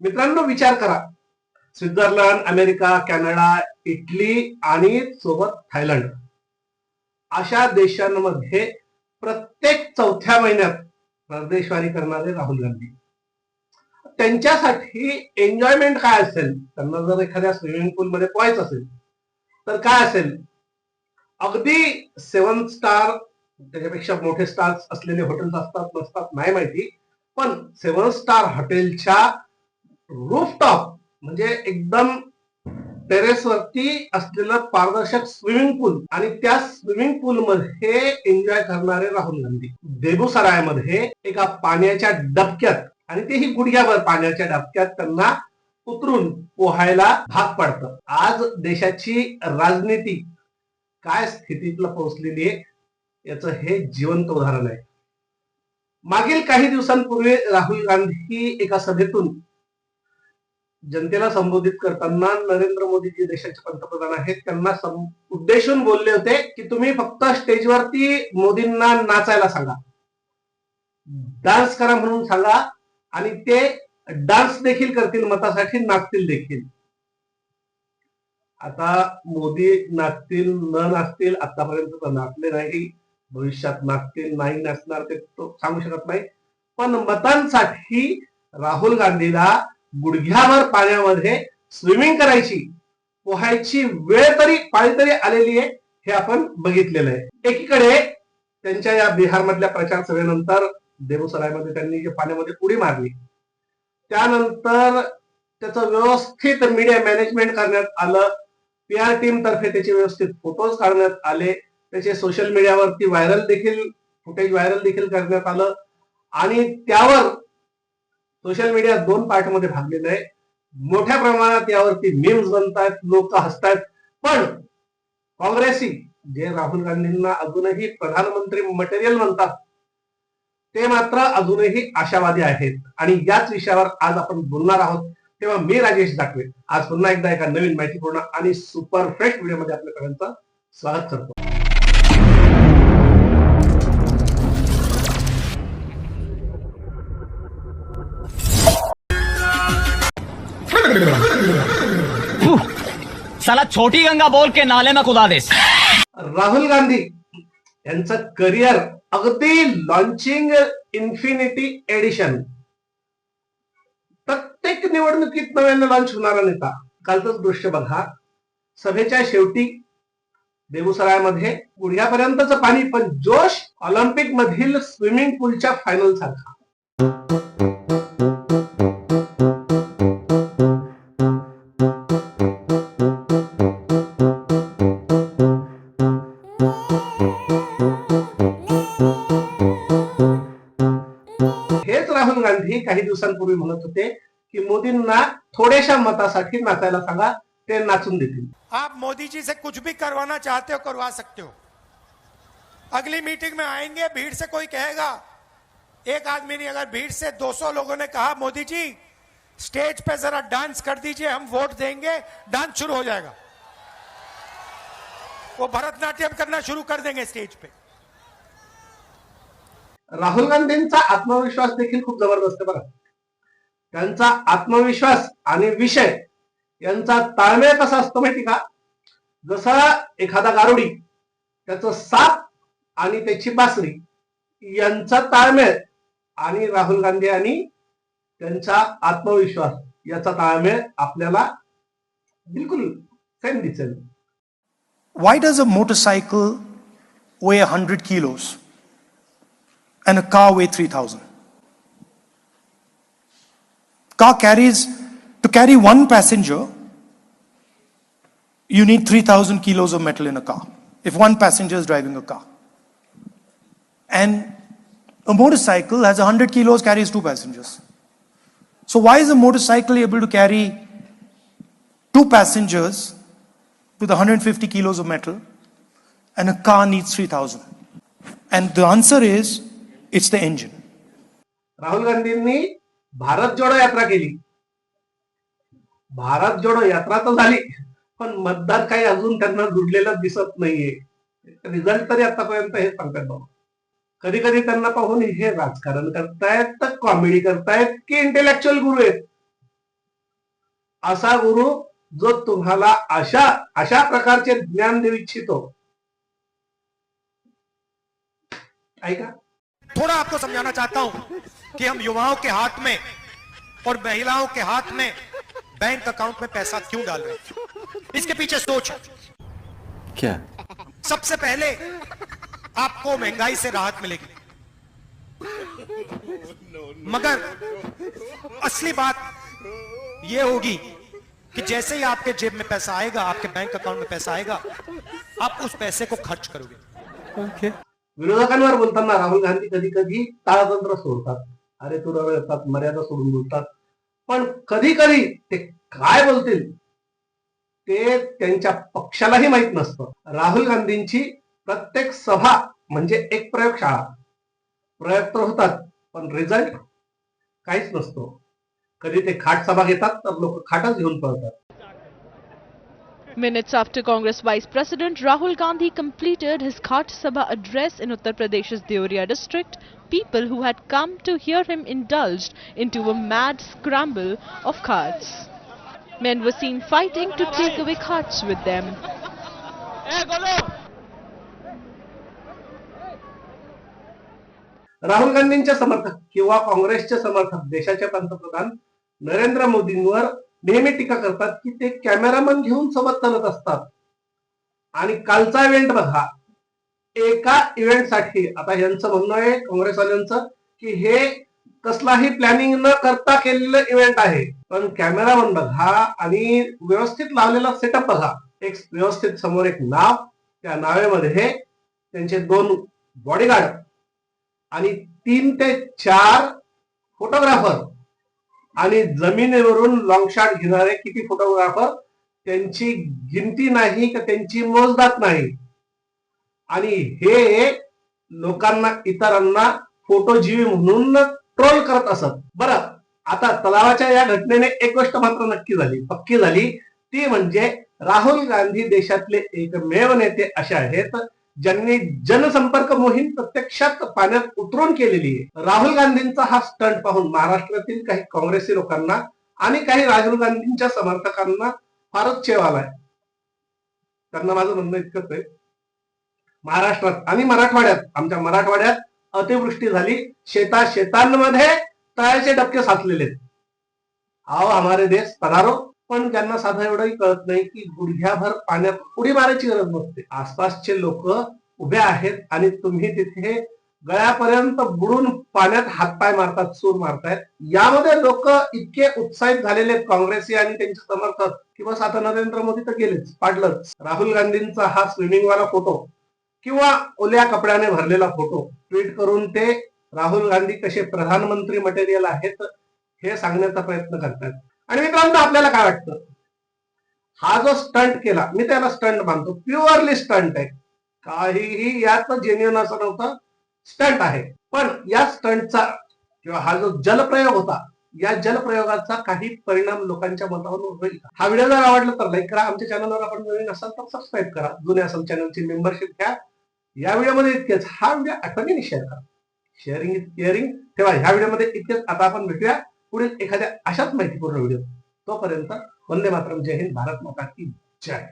मित्रांनो विचार करा. स्वित्झर्लंड अमेरिका कॅनडा इटली आणि सोबत थायलंड अशा देशांमध्ये प्रत्येक चौथ्या महिन्यात परदेशवारी करणारे राहुल गांधी. त्यांच्यासाठी एन्जॉयमेंट काय असेल? त्यांना जर एखाद्या स्विमिंग पूल मध्ये पोहायचं असेल तर काय असेल? अगदी सेवन स्टार त्याच्यापेक्षा मोठे स्टार्स असलेले हॉटेल्स असतात नसतात नाही माहिती. पण सेवन स्टार हॉटेलच्या रूफटॉप म्हणजे एकदम टेरेस वरती असलेलं पारदर्शक स्विमिंग पूल आणि त्या स्विमिंग पूल मध्ये एन्जॉय करणारे राहुल गांधी. बेगुसरायमध्ये एका पाण्याच्या डबक्यात आणि तेही गुडघ्यावर पाण्याच्या डबक्यात त्यांना उतरून पोहायला भाग पडतं. आज देशाची राजनीती काय स्थितीतला पोहोचलेली आहे याचं हे जिवंत उदाहरण आहे. मागील काही दिवसांपूर्वी राहुल गांधी एका सभेतून जनतेला संबोधित करताना नरेंद्र मोदी जे देशाचे पंतप्रधान आहेत. त्यांना उद्देशून बोलले होते की तुम्ही फक्त स्टेजवरती मोदींना नाचायला सांगा. डान्स करा म्हणून सांगा आणि ते डान्स देखील करतील मतासाठी नाचतील देखील. आता मोदी नाचतील न नाचतील आतापर्यंत तर नाचले नाही. भविष्यात नाचतील नाही नाचणार ते तो सांगू शकत नाही. पण मतांसाठी राहुल गांधीला गुडघ्यावर पाण्यामध्ये स्विमिंग करायची पोहायची वेळ तरी पाळी तरी आलेली आहे हे आपण बघितलेलं आहे. एकीकडे त्यांच्या या बिहारमधल्या प्रचार सभेनंतर देवसरायमध्ये त्यांनी जे पाण्यामध्ये उडी मारली त्यानंतर त्याचं व्यवस्थित मीडिया मॅनेजमेंट करण्यात आलं पी आर टीम तर्फे त्याचे व्यवस्थित फोटोज काढण्यात आले त्याचे सोशल मीडियावरती व्हायरल देखील फुटेज व्हायरल देखील करण्यात आलं आणि त्यावर सोशल मीडिया दोन पार्टमध्ये भागलेलं आहे. मोठ्या प्रमाणात यावरती मीम्स बनतात लोक हसतात. पण काँग्रेसी जे राहुल गांधींना अजूनही प्रधानमंत्री मटेरियल म्हणतात ते मात्र अजूनही आशावादी आहेत. आणि याच विषयावर आज आपण बोलणार आहोत. तेव्हा मी राजेश दाखवे. आज पुन्हा एकदा एका नवीन माहितीपूर्ण आणि सुपर फ्रेश व्हिडिओमध्ये आपल्या सगळ्यांचं स्वागत करतो. साला छोटी गंगा बोल के नाले में कुदा दे राहुल गांधी यांचं करिअर अगदी लॉन्चिंग इन्फिनिटी एडिशन प्रत्येक निवडणुकीत नव्यानं लॉन्च होणारा नेता कालचंच दृश्य बघा. सभेच्या शेवटी बेगुसरायमध्ये गुडघ्यापर्यंतच पाणी पण जोश ऑलिम्पिक मधील स्विमिंग पूलच्या फायनल सारखा. दिवसांपूर्वी म्हणत होते की मोदींना थोड्याशा मतासाठी नाचायला सांगा, ते नाचून देतील. आप मोदी जी से कुछ भी करवाना चाहते हो, करवा सकते हो। अगली मीटिंग में आएँगे, भीड़ से कोई कहेगा। एक आदमी ने अगर भीड़ से 200 लोगों ने कहा मोदी जी स्टेज पे जरा डांस कर दीजिए, हम वोट देंगे, डांस शुरू हो जाएगा। वो भरतनाट्यम करना शुरू कर देंगे स्टेज पे। राहुल गांधींचा आत्मविश्वास देखील खूप जबरदस्त बघा. त्यांचा आत्मविश्वास आणि विषय यांचा ताळमेळ कसा असतो माहिती का? जसा एखादा गारुडी त्याचं साप आणि त्याची बासरी यांचा ताळमेळ आणि राहुल गांधी आणि त्यांचा आत्मविश्वास याचा ताळमेळ आपल्याला बिलकुल सेम दिसेल. Why does a motorcycle weigh hundred kilos and a car weigh 3000? Car carries, to carry one passenger, you need 3000 kilos of metal in a car. If one passenger is driving a car. And a motorcycle has 100 kilos, carries two passengers. So, why is a motorcycle able to carry two passengers with 150 kilos of metal and a car needs 3000 and the answer is it's the engine Rahul गांधींनी भारत जोडो यात्रा केली. भारत जोडो यात्रा तर झाली पण मतदार काही अजून त्यांना जुडलेला दिसत नाहीये. रिझल्ट तरी आतापर्यंत हे सांगतात बाबा कधी कधी त्यांना पाहून हे राजकारण करतायत तर कॉमेडी करतायत की इंटेलेक्च्युअल गुरु आहेत. असा गुरु जो तुम्हाला अशा अशा प्रकारचे ज्ञान देऊ इच्छितो. ऐका. थोड़ा आपको समझाना चाहता हूँ कि हम युवाओं के हाथ में और महिलाओं के हाथ में बैंक अकाउंट में पैसा क्यों डाल रहे हैं? इसके पीछे सोच। क्या? सबसे पहले आपको महँगाई से राहत मिलेगी। मगर असली बात यह होगी कि जैसे ही आपके जेब में पैसा आएगा आपके बैंक अकाउंट में पैसा आएगा आप उस पैसे को खर्च करोगे। ओके। विरोधकांवर बोलताना राहुल गांधी कधी कधी ताळतंत्र सोडतात. अरे तुरा येतात मर्यादा सोडून बोलतात. पण कधी कधी ते काय बोलतील ते त्यांच्या पक्षालाही माहीत नसतं. राहुल गांधींची प्रत्येक सभा म्हणजे एक प्रयोगशाळा. प्रयोग तर होतात पण रिझल्ट काहीच नसतो. कधी ते खाट सभा घेतात तर लोक खाटच घेऊन पळतात. Minutes after Congress Vice President Rahul Gandhi completed his Khat Sabha address in Uttar Pradesh's Deoria district, people who had come to hear him indulged into a mad scramble of carts. Men were seen fighting to take away carts with them. Rahul गांधींचे समर्थक किंवा काँग्रेसचे समर्थक देशाचे पंतप्रधान नरेंद्र मोदींवर नेहमी टीका करतात की ते कॅमेरामन घेऊन सोबत चालत असतात. आणि कालचा इव्हेंट बघा. एका इव्हेंटसाठी आता यांचं म्हणणं आहे काँग्रेसवाल्यांचं की हे कसलाही प्लॅनिंग न करता केलेलं इव्हेंट आहे. पण कॅमेरामन बघा आणि व्यवस्थित लावलेला सेटअप बघा. एक व्यवस्थित समोर एक नाव त्या नावेमध्ये त्यांचे दोन बॉडीगार्ड आणि तीन ते चार फोटोग्राफर आणि जमिनीवरून लॉंग शॉट घेणारे किती फोटोग्राफर त्यांची गिनती नाही का त्यांची मोजदात नाही. आणि हे लोकांना इतरांना फोटोजीवी म्हणून ट्रोल करत असत. बरं आता तलावाच्या या घटनेने एक गोष्ट मात्र नक्की झाली पक्की झाली. ती म्हणजे राहुल गांधी देशातले एकमेव नेते असे आहेत. ज्यांनी जनसंपर्क मोहीम प्रत्यक्षात पाण्यात उतरून केलेली आहे. राहुल गांधींचा हा स्टंट पाहून महाराष्ट्रातील काही काँग्रेसी लोकांना आणि काही राजीव गांधींच्या समर्थकांना फारच चेव आलाय. त्यांना माझं म्हणणं इतकंच आहे. महाराष्ट्रात आणि मराठवाड्यात आमच्या मराठवाड्यात अतिवृष्टी झाली. शेता शेतांमध्ये तळ्याचे डबके साचलेले आहेत. आओ हमारे देश पधारो. पण त्यांना साधं एवढंही कळत नाही की गुडघ्याभर पाण्यात उडी मारायची गरज नसते. आसपासचे लोक उभे आहेत आणि तुम्ही तिथे गळ्यापर्यंत बुडून पाण्यात हातपाय मारतात सूर मारतायत. यामध्ये लोक इतके उत्साहित झालेले आहेत काँग्रेसी आणि त्यांचे समर्थक की बस आता नरेंद्र मोदी तर गेलेच पाडलंच. राहुल गांधींचा हा स्विमिंग वाला फोटो किंवा ओल्या कपड्याने भरलेला फोटो ट्विट करून ते राहुल गांधी कसे प्रधानमंत्री मटेरियल आहेत हे सांगण्याचा प्रयत्न करतात आणि मित्रांनो आपल्याला काय वाटतं? हा जो स्टंट केला मी त्याला स्टंट मानतो. प्युअरली स्टंट आहे. काहीही यात जेन्युन असं नव्हतं. स्टंट आहे. पण या स्टंटचा किंवा हा जो जलप्रयोग होता या जलप्रयोगाचा काही परिणाम लोकांच्या मतावर होईल हा व्हिडिओ जर आवडला तर लाईक करा. आमच्या चॅनलवर आपण नवीन असाल तर सबस्क्राईब करा. जुने असाल चॅनलची मेंबरशिप घ्या. या व्हिडिओमध्ये इतकेच. हा व्हिडिओ आठवणीने शेअर करा शेअरिंग इज केअरिंग तेव्हा ह्या व्हिडिओमध्ये इतकेच. आता आपण भेटूया. पुढील एखाद्या अशाच माहितीपूर्ण व्हिडिओ तोपर्यंत वंदे मातरम जय हिंद भारत माता की जय.